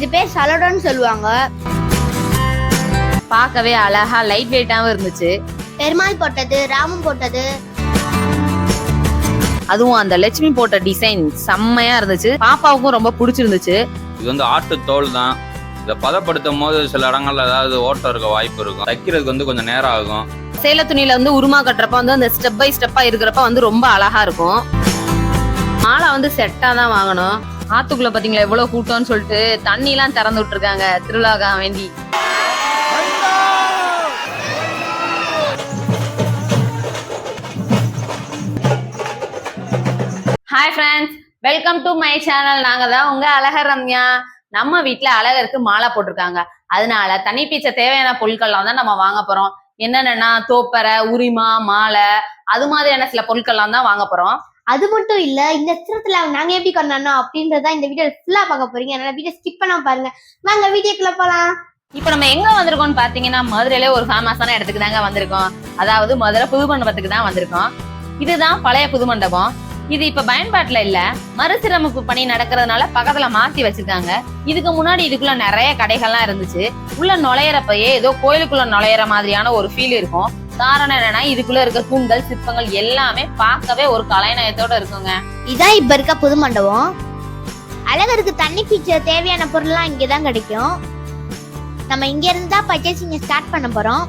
இது பேர் சலடோன்னு சொல்லுவாங்க. பார்க்கவே அழகா லைட் வெயிட்டாவும் இருந்துச்சு. பெருமாள் போட்டது ராமன் போட்டது. அதுவும் அந்த லட்சுமி போட்ட டிசைன் செம்மையா இருந்துச்சு. பாப்பாவுக்கும் ரொம்ப பிடிச்சிருந்துச்சு. இது வந்து ஆட்டு தோல் தான். இதை பதப்படுத்தும் போது சில இடங்கள்ல ஏதாவது ஓட்டம் இருக்க வாய்ப்பு இருக்கும். தைக்கிறதுக்கு வந்து கொஞ்சம் நேரம் ஆகும். சேல துணியில வந்து உருமா கட்டுறப்ப வந்து அந்த ஸ்டெப் பை ஸ்டெப்பா இருக்கிறப்ப வந்து ரொம்ப அழகா இருக்கும். மாலை வந்து செட்டா தான் வாங்கணும். ஆத்துக்குள்ள பாத்தீங்களா எவ்வளவு கூட்டம்னு சொல்லிட்டு தண்ணி எல்லாம் திறந்து விட்டுருக்காங்க திருவிழாக்கா வேண்டி. Hi friends welcome to my channel நாங்க தான் உங்க அழகர் ரம்யா. நம்ம வீட்டுல அழகருக்கு மாலை போட்டிருக்காங்க. அதனால தனி பீச்ச தேவையான பொருட்கள்லாம் தான் நம்ம வாங்க போறோம். என்னென்னன்னா தோப்பரை உரிமா மாலை அது மாதிரியான சில பொருட்கள்லாம் தான் வாங்க போறோம். அது மட்டும் இல்ல இந்த சிரத்துல நாங்க எப்படி கொண்டாடணும் அப்படின்றத இந்த வீடியோ ஃபுல்லா பார்க்க போறீங்க. அதனால வீடியோ ஸ்கிப் பண்ணாம பாருங்க. வாங்க வீடியோக்குள்ள போலாம். இப்போ நம்ம எங்க வந்திருக்கோம்னு பாத்தீங்கன்னா மதுரையில ஒரு ஃபேமஸான இடத்துக்கு தாங்க வந்திருக்கோம். அதாவது மதுரை புது மண்டபத்துக்கு தான் வந்திருக்கோம். இதுதான் பழைய புது மண்டபம். இது இப்ப பயன்பாட்டுல இல்ல. மறுசீரமைப்பு பணி நடக்கிறதுனால பக்கத்துல மாத்தி வச்சிருக்காங்க. இதுக்கு முன்னாடி இதுக்குள்ள நிறைய கடைகள்லாம் இருந்துச்சு. உள்ள நுழையிறப்பயே ஏதோ கோயிலுக்குள்ள நுழையிற மாதிரியான ஒரு ஃபீல் இருக்கும். காரணம் என்னன்னா இதுக்குள்ள இருக்க தூண்கள் சிற்பங்கள் எல்லாமே பார்க்கவே ஒரு கலைநயத்தோட இருக்குங்க. இதான் இப்ப இருக்க புது மண்டபம். அழகருக்கு தண்ணி பீச்ச தேவையான பொருள்லாம் இங்கதான் கிடைக்கும். நம்ம இங்க இருந்து தான் பர்ச்சேசிங்க ஸ்டார்ட் பண்ண போறோம்.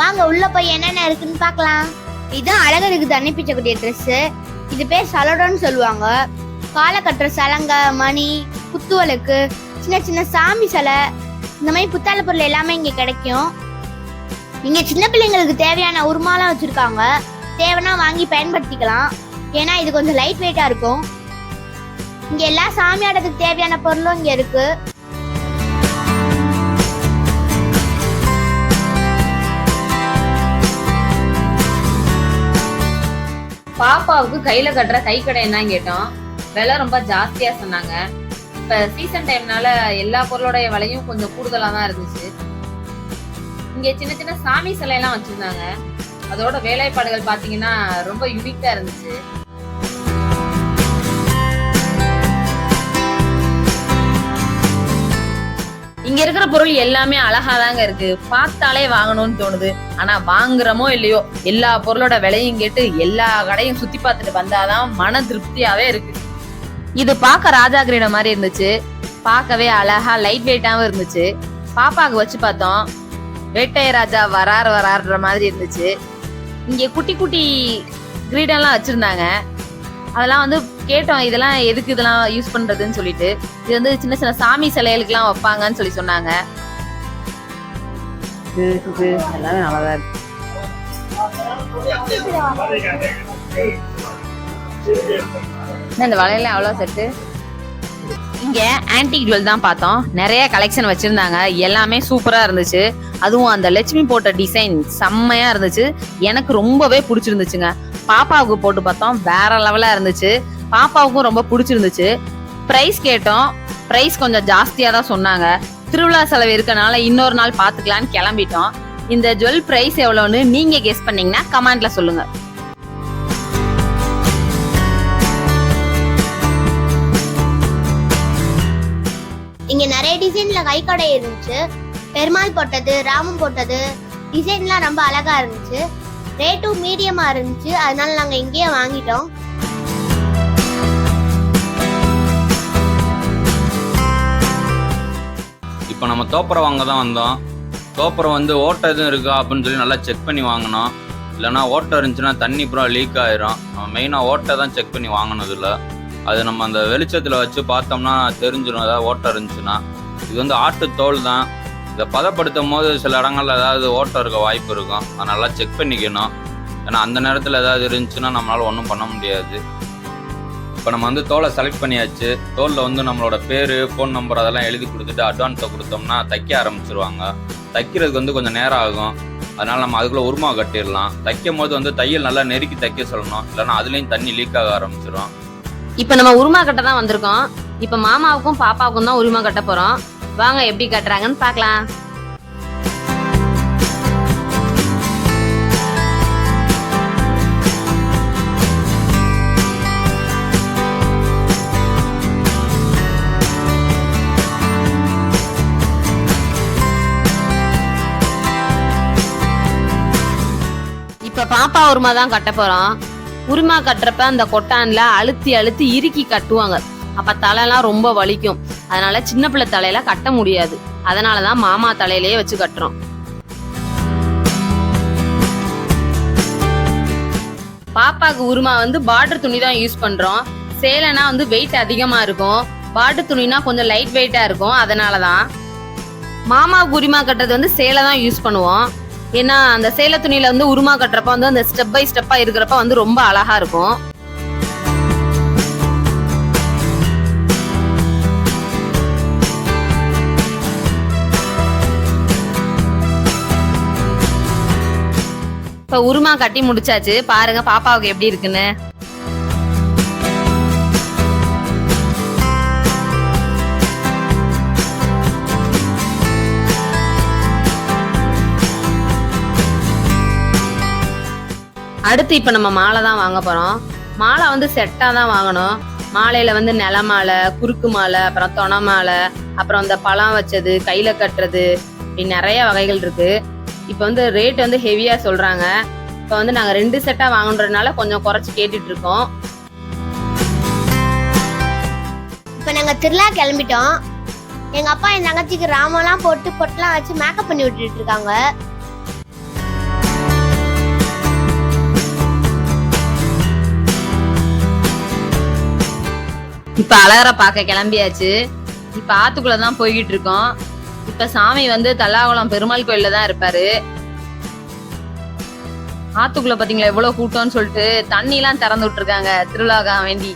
வாங்க உள்ள போய் என்னென்ன இருக்குன்னு பார்க்கலாம். இதுதான் அழகருக்கு தண்ணி பீச்சக்கூடிய ட்ரெஸ் இது பேர் சலடோன்னு சொல்லுவாங்க. காலை கட்டுற சலங்க மணி குத்துவலுக்கு சின்ன சின்ன சாமி சிலை. இந்த மாதிரி புத்தாள பொருள் எல்லாமே இங்க கிடைக்கும். இங்க சின்ன பிள்ளைங்களுக்கு தேவையான உருமாலாம் வச்சிருக்காங்க. தேவைன்னா வாங்கி பயன்படுத்திக்கலாம். ஏன்னா இது கொஞ்சம் லைட் வெயிட்டா இருக்கும். இங்க எல்லா சாமியாடத்துக்கு தேவையான பொருளும் இங்க இருக்கு. பாப்பாவுக்கு கையில கட்டுற கை கடை என்ன கேட்டோம். விலை ரொம்ப ஜாஸ்தியா சொன்னாங்க. இப்ப சீசன் டைம்னால எல்லா பொருளோடைய விலையும் கொஞ்சம் கூடுதலா தான் இருந்துச்சு. இங்க சின்ன சின்ன சாமி சிலையெல்லாம் வச்சுருந்தாங்க. வச்சிருந்தாங்க அதோட வேலைப்பாடுகள் பாத்தீங்கன்னா ரொம்ப யூனிக்கா இருந்துச்சு. இங்க இருக்கிற பொருள் எல்லாமே அழகாதாங்க இருக்கு. பார்த்தாலே வாங்கணும்னு தோணுது. ஆனா வாங்குறமோ இல்லையோ எல்லா பொருளோட விலையும் கேட்டு எல்லா கடையும் சுத்தி பார்த்துட்டு வந்தாதான் மன திருப்தியாவே இருக்கு. இது பார்க்க ராஜா கிரீடம் மாதிரி இருந்துச்சு. பார்க்கவே அழகா லைட் வெயிட்டாவும் இருந்துச்சு. பாப்பாக்கு வச்சு பார்த்தோம். வேட்டைய ராஜா வரார் வராருன்ற மாதிரி இருந்துச்சு. இங்க குட்டி குட்டி கிரீடம்லாம் வச்சிருந்தாங்க. அதெல்லாம் வந்து கேட்டோம் இதெல்லாம் எதுக்கு இதெல்லாம் யூஸ் பண்றதுன்னு சொல்லிட்டு. இது வந்து சின்ன சின்ன சாமி சிலைகளுக்கெல்லாம் வைப்பாங்கன்னு சொல்லி சொன்னாங்க. எல்லாமே நல்லாதான் இருக்கு. என்ன இந்த வளையல அவ்வளோ செட்டு இங்க ஆன்டிக் ஜுவல் தான் பார்த்தோம். நிறைய கலெக்ஷன் வச்சிருந்தாங்க. எல்லாமே சூப்பரா இருந்துச்சு. அதுவும் அந்த லட்சுமி போட்ட டிசைன் செம்மையா இருந்துச்சு. எனக்கு ரொம்பவே பிடிச்சிருந்துச்சுங்க. பாப்பாவுக்கு போட்டு பார்த்தோம். வேற லெவலா இருந்துச்சு. பாப்பாவுக்கும் ரொம்ப பிடிச்சிருந்துச்சு. பிரைஸ் கேட்டோம். பிரைஸ் கொஞ்சம் ஜாஸ்தியா தான் சொன்னாங்க. திருவிழா செலவு இருக்கனால இன்னொரு நாள் பாத்துக்கலான்னு கிளம்பிட்டோம். இந்த ஜுவல் பிரைஸ் எவ்வளோன்னு நீங்க கெஸ் பண்ணீங்கன்னா கமெண்ட்ல சொல்லுங்க. இங்க நிறைய டிசைன்ல கை கடை இருந்துச்சு. பெருமாள் போட்டது ராமம் போட்டது டிசைன்லாம் ரொம்ப அழகா இருந்துச்சு. ரேட்டும் மீடியமா இருந்துச்சு. அதனால நாங்க இங்கேயே வாங்கிட்டோம். இப்போ நம்ம தோப்பரம் வாங்க தான் வந்தோம். தோப்பரம் வந்து ஓட்டை எதுவும் இருக்கா அப்படின்னு சொல்லி நல்லா செக் பண்ணி வாங்கினோம். இல்லைன்னா ஓட்டை இருந்துச்சுன்னா தண்ணி அப்புறம் லீக் ஆயிரும். நம்ம மெயினாக ஓட்டை தான் செக் பண்ணி வாங்கணும் அது நம்ம அந்த வெளிச்சத்தில் வச்சு பார்த்தோம்னா தெரிஞ்சிடும் ஏதாவது ஓட்டம் இருந்துச்சுன்னா. இது வந்து ஆட்டு தோல் தான். இதை பதப்படுத்தும் போது சில இடங்களில் ஏதாவது ஓட்டம் இருக்க வாய்ப்பு இருக்கும். அதை நல்லா செக் பண்ணிக்கணும். ஏன்னா அந்த நேரத்தில் ஏதாவது இருந்துச்சுன்னா நம்மளால் ஒன்றும் பண்ண முடியாது. இப்போ நம்ம வந்து தோலை செலக்ட் பண்ணியாச்சு. தோலில் வந்து நம்மளோட பேர் ஃபோன் நம்பர் அதெல்லாம் எழுதி கொடுத்துட்டு அட்வான்ஸை கொடுத்தோம்னா தைக்க ஆரம்பிச்சிருவாங்க. தைக்கிறதுக்கு வந்து கொஞ்சம் நேரம் ஆகும். அதனால் நம்ம அதுக்குள்ளே உருமா கட்டிடலாம். தைக்கும் போது வந்து தையல் நல்லா நெருக்கி தைக்க சொல்லணும். இல்லைன்னா அதுலேயும் தண்ணி லீக் ஆக ஆரம்பிச்சிடும் இப்போ நம்ம உருமா கட்ட தான் வந்திருக்கோம். இப்போ மாமாவுக்கும் பாப்பாவுக்கும் தான் உரிமை கட்ட போகிறோம் வாங்க எப்படி கட்டுறாங்கன்னு பார்க்கலாம். இப்போ பாப்பா உருமா தான் கட்ட போகிறோம் உரிமா கட்டுறப்ப அந்த கொட்டான்ல அழுத்தி அழுத்தி இறுக்கி கட்டுவாங்க. அப்ப தலைலாம் ரொம்ப வலிக்கும். அதனால சின்ன பிள்ளை தலையில கட்ட முடியாது. அதனாலதான் மாமா தலையிலேயே வச்சு கட்டுறோம். பாப்பாக்கு உருமா வந்து பார்டர் துணி தான் யூஸ் பண்றோம். சேலைனா வந்து வெயிட் அதிகமா இருக்கும். பார்டர் துணினா கொஞ்சம் லைட் வெயிட்டா இருக்கும். அதனாலதான் மாமா உரிமா கட்டுறது வந்து சேலை தான் யூஸ் பண்ணுவோம். ஏன்னா அந்த சேலை துணியில வந்து உருமா கட்டுறப்ப வந்து அந்த ஸ்டெப் பை ஸ்டெப்பா இருக்கிறப்ப வந்து ரொம்ப அழகா இருக்கும். இப்ப உருமா கட்டி முடிச்சாச்சு. பாருங்க பாப்பாவுக்கு எப்படி இருக்குன்னு. அடுத்து இப்போ நம்ம மாலை தான் வாங்க போகிறோம் மாலை வந்து செட்டாக தான் வாங்கணும். மாலையில் வந்து நில மாலை குறுக்கு மாலை அப்புறம் தொண மாலை அப்புறம் இந்த பழம் வச்சது கையில் கட்டுறது இப்படி நிறைய வகைகள் இருக்குது இப்போ வந்து ரேட் வந்து ஹெவியாக சொல்கிறாங்க இப்போ வந்து நாங்கள் ரெண்டு செட்டாக வாங்குறதுனால கொஞ்சம் குறைச்சி கேட்டுட்டு இருக்கோம். இப்போ நாங்கள் திருவிழா கிளம்பிட்டோம். எங்கள் அப்பா என் தங்கச்சிக்கு ராமெல்லாம் போட்டு பொட்டெல்லாம் வச்சு மேக்கப் பண்ணி விட்டுட்டு இருக்காங்க. இப்ப அழகரை பார்க்க கிளம்பியாச்சு. இப்ப ஆத்துக்குள்ளதான் போய்கிட்டு இருக்கோம் இப்ப சாமி வந்து தல்லாகுளம் பெருமாள் கோயில்ல தான் இருப்பாரு. ஆத்துக்குள்ள பாத்தீங்களா எவ்வளவு கூட்டம்னு சொல்லிட்டு தண்ணி எல்லாம் திறந்து விட்டுருக்காங்க திருவிழாக்கா வேண்டி.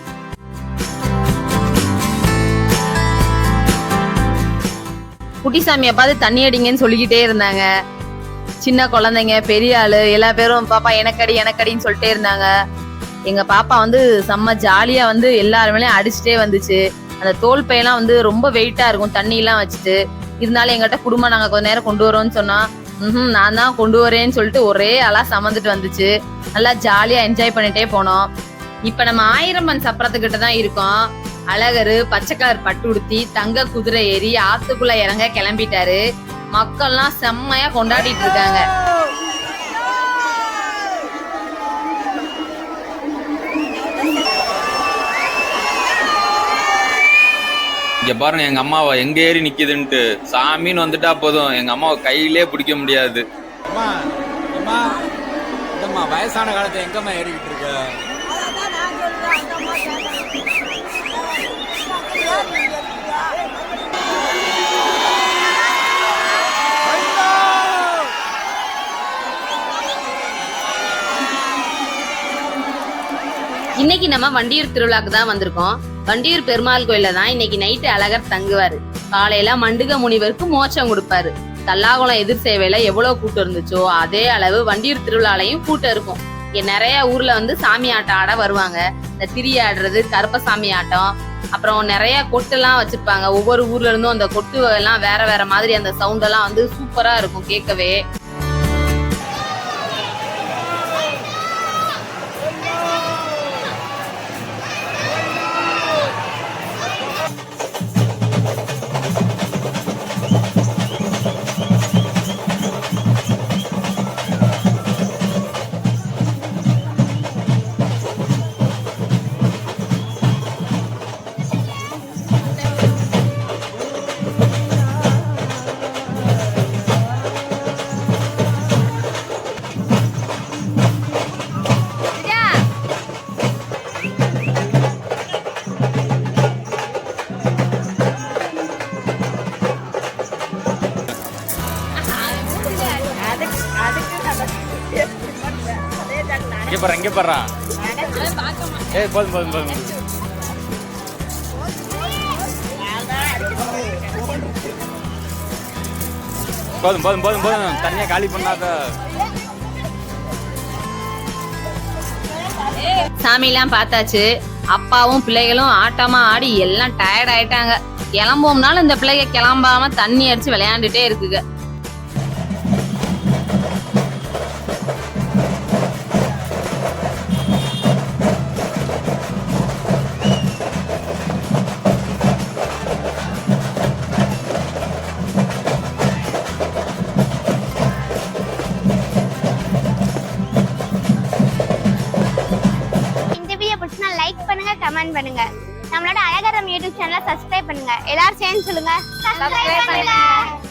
குட்டிசாமியை பார்த்து தண்ணி அடிங்கன்னு சொல்லிக்கிட்டே இருந்தாங்க. சின்ன குழந்தைங்க பெரிய ஆளு எல்லா பேரும் பாப்பா எனக்கடி எனக்கடின்னு சொல்லிட்டே இருந்தாங்க. எங்க பாப்பா வந்து செம்ம ஜாலியா வந்து எல்லாருமே அடிச்சுட்டே வந்துச்சு. அந்த தோல் பையெல்லாம் வந்து ரொம்ப வெயிட்டா இருக்கும் தண்ணி எல்லாம் வச்சுட்டு. இருந்தாலும் எங்கிட்ட குடும்பம் நாங்க கொஞ்ச நேரம் கொண்டு வரோம்னு சொன்னா. ம் நான் தான் கொண்டு வரேன்னு சொல்லிட்டு ஒரே அலா சமந்துட்டு வந்துச்சு. நல்லா ஜாலியா என்ஜாய் பண்ணிட்டே போனோம். இப்ப நம்ம ஆயிரம்மன் சப்பரத்துக்கிட்ட தான் இருக்கோம். அழகரு பச்சை கலர் பட்டு உடுத்தி தங்க குதிரை ஏறி ஆத்துக்குள்ள இறங்க கிளம்பிட்டாரு. மக்கள்லாம் செம்மையா கொண்டாடிட்டு இருக்காங்க. இங்க பாருங்க எங்க அம்மாவை எங்க ஏறி நிக்குதுன்ட்டு. சாமின்னு வந்துட்டா போதும். எங்க அம்மாவை கையிலே பிடிக்க முடியாது. அம்மா அம்மா இந்தம்மா வயசான காலத்துல எங்கம்மா ஏறிக்கிட்டு இருக்க? இன்னைக்கு நம்ம வண்டியூர் திருவிழாக்கு தான் வந்திருக்கோம். வண்டியூர் பெருமாள் கோயில தான் இன்னைக்கு நைட்டு அழகர் தங்குவாரு. காலையில மண்டுக முனிவருக்கு மோட்சம் கொடுப்பாரு. தல்லாகுளம் எதிர் சேவையில எவ்வளவு கூட்டம் இருந்துச்சோ அதே அளவு வண்டியூர் திருவிழாலையும் கூட்டம் இருக்கும். இங்க நிறைய ஊர்ல வந்து சாமி ஆட்டம் ஆட வருவாங்க. இந்த திரி ஆடுறது கருப்பசாமி ஆட்டம் அப்புறம் நிறைய கொட்டெல்லாம் வச்சிருப்பாங்க. ஒவ்வொரு ஊர்ல இருந்தும் அந்த கொட்டு எல்லாம் வேற வேற மாதிரி அந்த சவுண்ட் எல்லாம் வந்து சூப்பரா இருக்கும் கேட்கவே. இங்கே பாரு இங்க பாரு. ஏய் போதும் போதும் போதும். போதும் போதும் போதும் போதும். தனியாக காலி பண்ணாத. சாமியெல்லாம் பார்த்தாச்சு. அப்பாவும் பிள்ளைகளும் ஆட்டமா ஆடி எல்லாம் டயர்ட் ஆயிட்டாங்க. கிளம்புவோம்னாலும் இந்த பிள்ளைங்க கிளம்பாம தண்ணி அடிச்சு விளையாண்டுட்டே இருக்குங்க. பண்ணுங்க. நம்மளோட அழகரம் யூடியூப் சேனலை சப்ஸ்கிரைப் பண்ணுங்க. எல்லாரும் சேர்ந்து சொல்லுங்க. சப்ஸ்கிரைப் பண்ணுங்க.